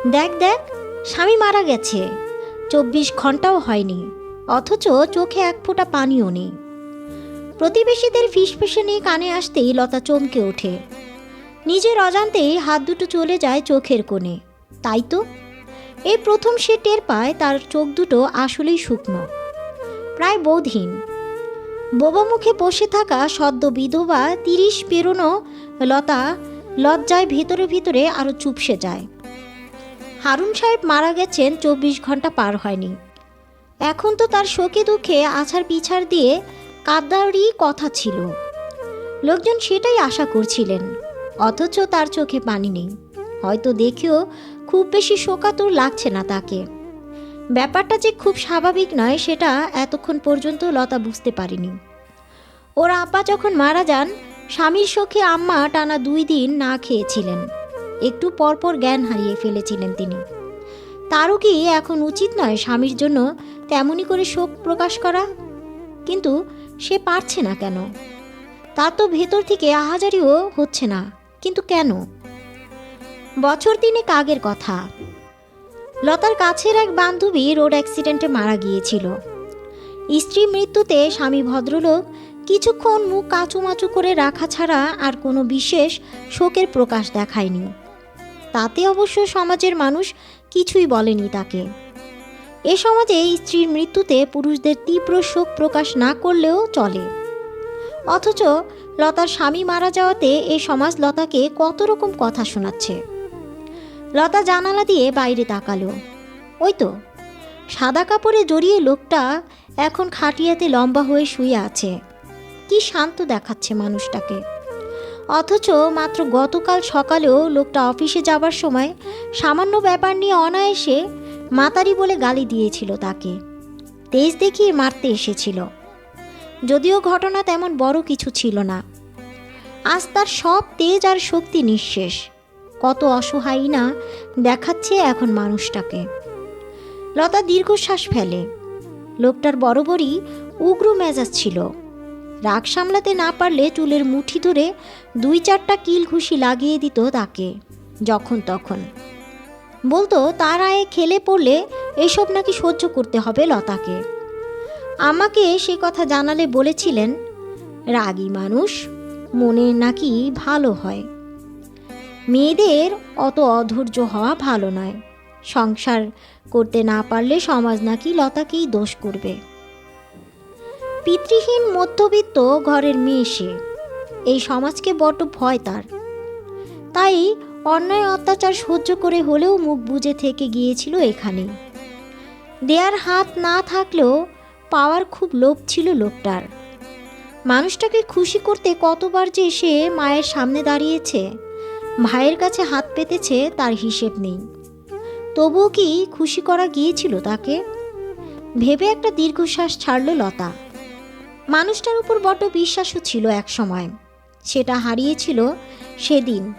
দেখ দেখ, স্বামী মারা গেছে। চব্বিশ ঘন্টাও হয়নি, অথচ চোখে এক ফোঁটা পানিও নেই। প্রতিবেশীদের ফিসফিসে নিয়ে কানে আসতেই লতা চমকে ওঠে। নিজের অজান্তেই হাত দুটো চলে যায় চোখের কোণে, তাই তো? এই প্রথম সে টের পায় তার চোখ দুটো আসলেই শুকনো, প্রায় বোধহীন। বোবা মুখে বসে থাকা সদ্য বিধবা তিরিশ পেরোনো লতা লজ্জায় ভিতরে ভিতরে আরও চুপসে যায়। হারুন সাহেব মারা গেছেন চব্বিশ ঘণ্টা পার হয়নি। এখন তো তার শোকে দুঃখে আছাড় পিছাড় দিয়ে কাদারই কথা ছিল। লোকজন সেটাই আশা করছিলেন, অথচ তার চোখে পানি নেই। হয়তো দেখেও খুব বেশি শোকাতুর লাগছে না তাকে। ব্যাপারটা যে খুব স্বাভাবিক নয়, সেটা এতক্ষণ পর্যন্ত লতা বুঝতে পারেনি। ওর আব্বা যখন মারা যান, স্বামীর শোকে আম্মা টানা দুই দিন না খেয়েছিলেন। একটু পরপর জ্ঞান হারিয়ে ফেলেছিলেন তিনি। তারও কি এখন উচিত নয় স্বামীর জন্য তেমনই করে শোক প্রকাশ করা। কিন্তু সে পারছে না কেন? তার তো ভেতর থেকে আহাজারিও হচ্ছে না। কিন্তু কেন? বছর তিনেক আগের কথা। লতার কাছের এক বান্ধবী রোড অ্যাক্সিডেন্টে মারা গিয়েছিল। স্ত্রী মৃত্যুতে স্বামী ভদ্রলোক কিছুক্ষণ মুখ কাচুমাচু করে রাখা ছাড়া আর কোনো বিশেষ শোকের প্রকাশ দেখায়নি। তাতে অবশ্য সমাজের মানুষ কিছুই বলেনি তাকে। এ সমাজে স্ত্রীর মৃত্যুতে পুরুষদের তীব্র শোক প্রকাশ না করলেও চলে। অথচ লতার স্বামী মারা যাওয়াতে এ সমাজ লতাকে কত রকম কথা শোনাচ্ছে। লতা জানালা দিয়ে বাইরে তাকালো। ওই তো, সাদা কাপড়ে জড়িয়ে লোকটা এখন খাটিয়াতে লম্বা হয়ে শুয়ে আছে। কি শান্ত দেখাচ্ছে মানুষটাকে। অথচ মাত্র গতকাল সকালেও লোকটা অফিসে যাবার সময় সামান্য ব্যাপার নিয়ে অনায়াসে মাতারি বলে গালি দিয়েছিল তাকে। তেজ দেখিয়ে মারতে এসেছিল। যদিও ঘটনা তেমন বড় কিছু ছিল না। আজ তার সব তেজ আর শক্তি নিঃশেষ। কত অসহায়ী না দেখাচ্ছে এখন মানুষটাকে। লতা দীর্ঘশ্বাস ফেলে। লোকটার বরাবরই উগ্র মেজাজ ছিল। রাগ সামলাতে না পারলে চুলের মুঠি ধরে দুই চারটা কিল ঘুষি লাগিয়ে দিত তাকে, যখন তখন। বলতো, তার আয়ে খেলে পড়লে এসব নাকি সহ্য করতে হবে লতাকে। আমাকে সে কথা জানালে বলেছিলেন, রাগী মানুষ মনে নাকি ভালো হয়। মেয়েদের অত অধৈর্য হওয়া ভালো নয়। সংসার করতে না পারলে সমাজ নাকি লতাকেই দোষ করবে। পিতৃহীন মধ্যবিত্ত ঘরের মেয়ে সে। এই সমাজকে বড্ড ভয় তার। তাই অন্যায় অত্যাচার সহ্য করে হলেও মুখ বুজে থেকে গিয়েছিল এখানে। দেয়ার হাত না থাকলেও পাওয়ার খুব লোভ ছিল লোকটার। মানুষটাকে খুশি করতে কতবার যে সে মায়ের সামনে দাঁড়িয়েছে, ভাইয়ের কাছে হাত পেতেছে তার হিসেব নেই। তবুও কি খুশি করা গিয়েছিল তাকে? ভেবে একটা দীর্ঘশ্বাস ছাড়ল লতা। মানুষটার উপর বড্ড বিশ্বাসও ছিল এক সময়। সেটা হারিয়েছিল সেদিন।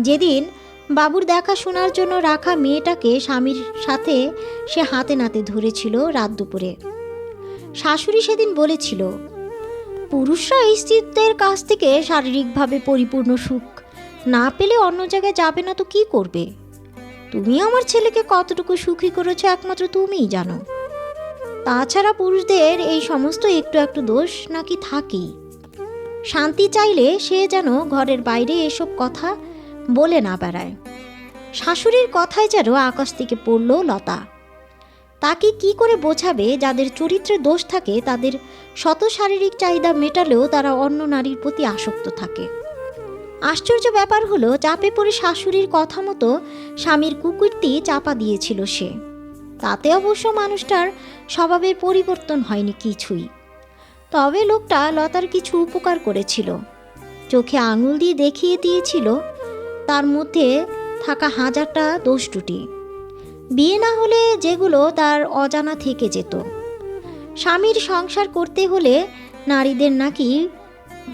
যেদিন বাবুর দেখাশোনার জন্য রাখা মেয়েটাকে স্বামীর সাথে সে হাতে নাতে ধরেছিল রাত দুপুরে। শাশুড়ি সেদিন বলেছিল, পুরুষরা স্ত্রীদের কাছ থেকে শারীরিকভাবে পরিপূর্ণ সুখ না পেলে অন্য জায়গায় যাবে না তো কি করবে? তুমি আমার ছেলেকে কতটুকু সুখী করেছ একমাত্র তুমিই জানো। তাছাড়া পুরুষদের এই সমস্ত একটু একটু দোষ নাকি থাকেই। শান্তি চাইলে সে যেন ঘরের বাইরে এসব কথা বলে না বেড়ায়। শাশুড়ির কথায় যেন আকাশ থেকে পড়ল লতা। তাকে কি করে বোঝাবে যাদের চরিত্রে দোষ থাকে, তাদের শত শারীরিক চাহিদা মেটালেও তারা অন্য নারীর প্রতি আসক্ত থাকে। আশ্চর্য ব্যাপার হলো, চাপে পড়ে শাশুড়ির কথা মতো স্বামীর কুকুরটি চাপা দিয়েছিল সে। তাতে অবশ্য মানুষটার স্বভাবের পরিবর্তন হয়নি কিছুই। তবে লোকটা লতার কিছু উপকার করেছিল। চোখে আঙুল দিয়ে দেখিয়ে দিয়েছিল, তার মধ্যে থাকা হাজারটা দোষ ত্রুটি বিয়ে না হলে যেগুলো তার অজানা থেকে যেত। স্বামীর সংসার করতে হলে নারীদের নাকি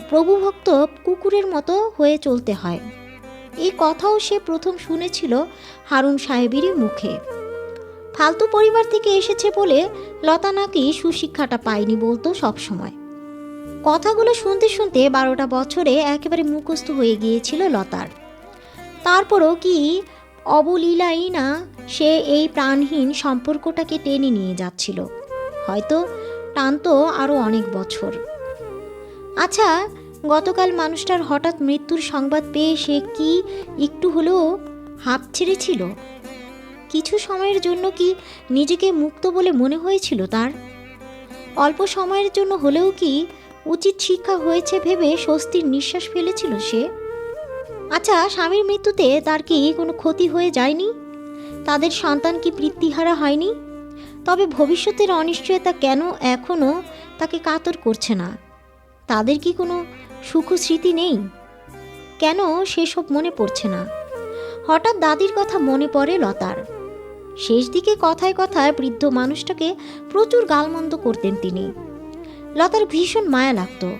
প্রভুভক্ত কুকুরের মতো হয়ে চলতে হয়। এই কথাও সে প্রথম শুনেছিল হারুন সাহেবেরই মুখে। ফালতু পরিবার থেকে এসেছে বলে লতা নাকি সুশিক্ষাটা পায়নি বলতো সবসময় কথাগুলো শুনতে শুনতে বারোটা বছরে একেবারে মুখস্থ হয়ে গিয়েছিল লতার। তারপরও কি অবলীলাই না সে এই প্রাণহীন সম্পর্কটাকে টেনে নিয়ে যাচ্ছিল। হয়তো টানতো আরও অনেক বছর। আচ্ছা গতকাল মানুষটার হঠাৎ মৃত্যুর সংবাদ পেয়ে সে কি একটু হলেও হাঁপ ছেড়েছিল? কিছু সময়ের জন্য কি নিজেকে মুক্ত বলে মনে হয়েছিল তার? অল্প সময়ের জন্য হলেও কি উচিত শিক্ষা হয়েছে ভেবে স্বস্তির নিঃশ্বাস ফেলেছিল সে? আচ্ছা স্বামীর মৃত্যুতে তার কি কোনো ক্ষতি হয়ে যায়নি? তাদের সন্তান কি বৃত্তিহারা হয়নি? তবে ভবিষ্যতের অনিশ্চয়তা কেন এখনও তাকে কাতর করছে না? তাদের কি কোনো সুখ স্মৃতি নেই? কেন সেসব মনে পড়ছে না? হঠাৎ দাদির কথা মনে পড়ে লতার। শেষ দিকে কথায় কথায় বৃদ্ধ মানুষটাকে প্রচুর গালমন্দ করতেন তিনি। লতার ভীষণ মায়া লাগতো।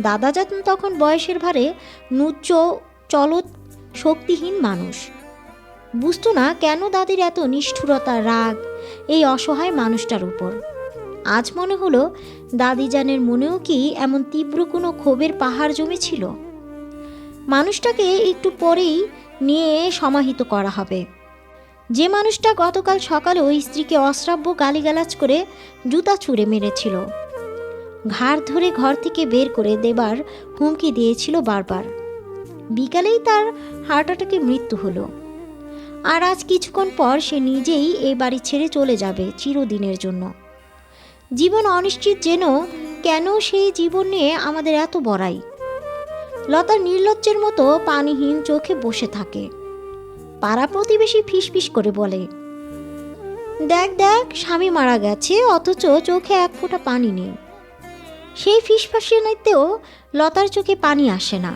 দাদা যাতেন তখন বয়সের ভারে নুচ্চ চলত শক্তিহীন মানুষ। বুঝতো না কেন দাদির এত নিষ্ঠুরতা, রাগ, এই অসহায় মানুষটার উপর। আজ মনে হলো দাদিজানের মনেও কি এমন তীব্র কোনো ক্ষোভের পাহাড় জমেছিল? মানুষটাকে একটু পরেই নিয়ে সমাহিত করা হবে। যে মানুষটা গতকাল সকালে ওই স্ত্রীকে অশ্রাব্য গালিগালাজ করে জুতা ছুঁড়ে মেরেছিল। ঘাড় ধরে ঘর থেকে বের করে দেবার হুমকি দিয়েছিল বারবার। বিকালেই তার হার্ট অ্যাটাকে মৃত্যু হলো। আর আজ কিছুক্ষণ পর সে নিজেই এই বাড়ি ছেড়ে চলে যাবে চিরদিনের জন্য। জীবন অনিশ্চিত যেন কেন সেই জীবন নিয়ে আমাদের এত বড়াই। লতা নির্লজ্জের মতো পানিহীন চোখে বসে থাকে। পাড়া প্রতিবেশী ফিসফিস করে বলে, দেখ দেখ, স্বামী মারা গেছে, অথচ চোখে এক ফোঁটা পানি নেই। সেই ফিসফাসিয়ানিতেও লতার চোখে পানি আসে না।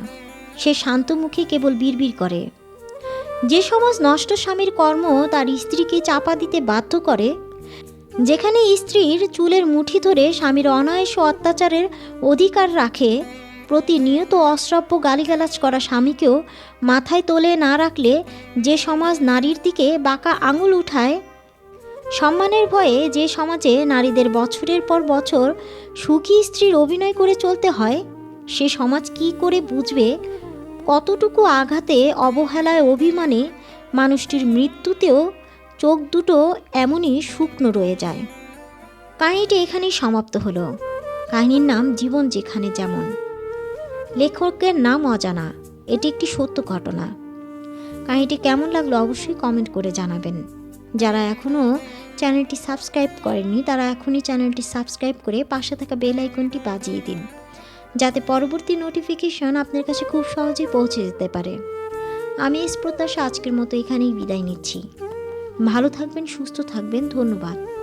সে শান্ত মুখে কেবল বিড়বিড় করে। যে সমাজ নষ্ট স্বামীর কর্ম তার স্ত্রীকে চাপা দিতে বাধ্য করে, যেখানে স্ত্রীর চুলের মুঠি ধরে স্বামীর অনায়াস অত্যাচারের অধিকার রাখে প্রতিনিয়ত অশ্রাব্য গালিগালাজ করা স্বামীকেও মাথায় তোলে না রাখলে যে সমাজ নারীর দিকে বাঁকা আঙুল উঠায়, সম্মানের ভয়ে যে সমাজে নারীদের বছরের পর বছর সুখী স্ত্রীর অভিনয় করে চলতে হয়, সে সমাজ কি করে বুঝবে কতটুকু আঘাতে অবহেলায় অভিমানে মানুষটির মৃত্যুতেও চোখ দুটো এমনই শুকনো রয়ে যায়? কাহিনীটি এখানেই সমাপ্ত হলো। কাহিনীর নাম জীবন যেখানে যেমন। লেখকের নাম অজানা। এটি একটি সত্য ঘটনা। কাহিনীটি কেমন লাগল অবশ্যই কমেন্ট করে জানাবেন। যারা এখনও চ্যানেলটি সাবস্ক্রাইব করেননি, তারা এখনই চ্যানেলটি সাবস্ক্রাইব করে পাশে থাকা বেল আইকনটি বাজিয়ে দিন। যাতে পরবর্তী নোটিফিকেশন আপনার কাছে খুব সহজেই পৌঁছে যেতে পারে। আমি এস প্রত্যাশা আজকের মতো এখানেই বিদায় নিচ্ছি। ভালো থাকবেন, সুস্থ থাকবেন। ধন্যবাদ।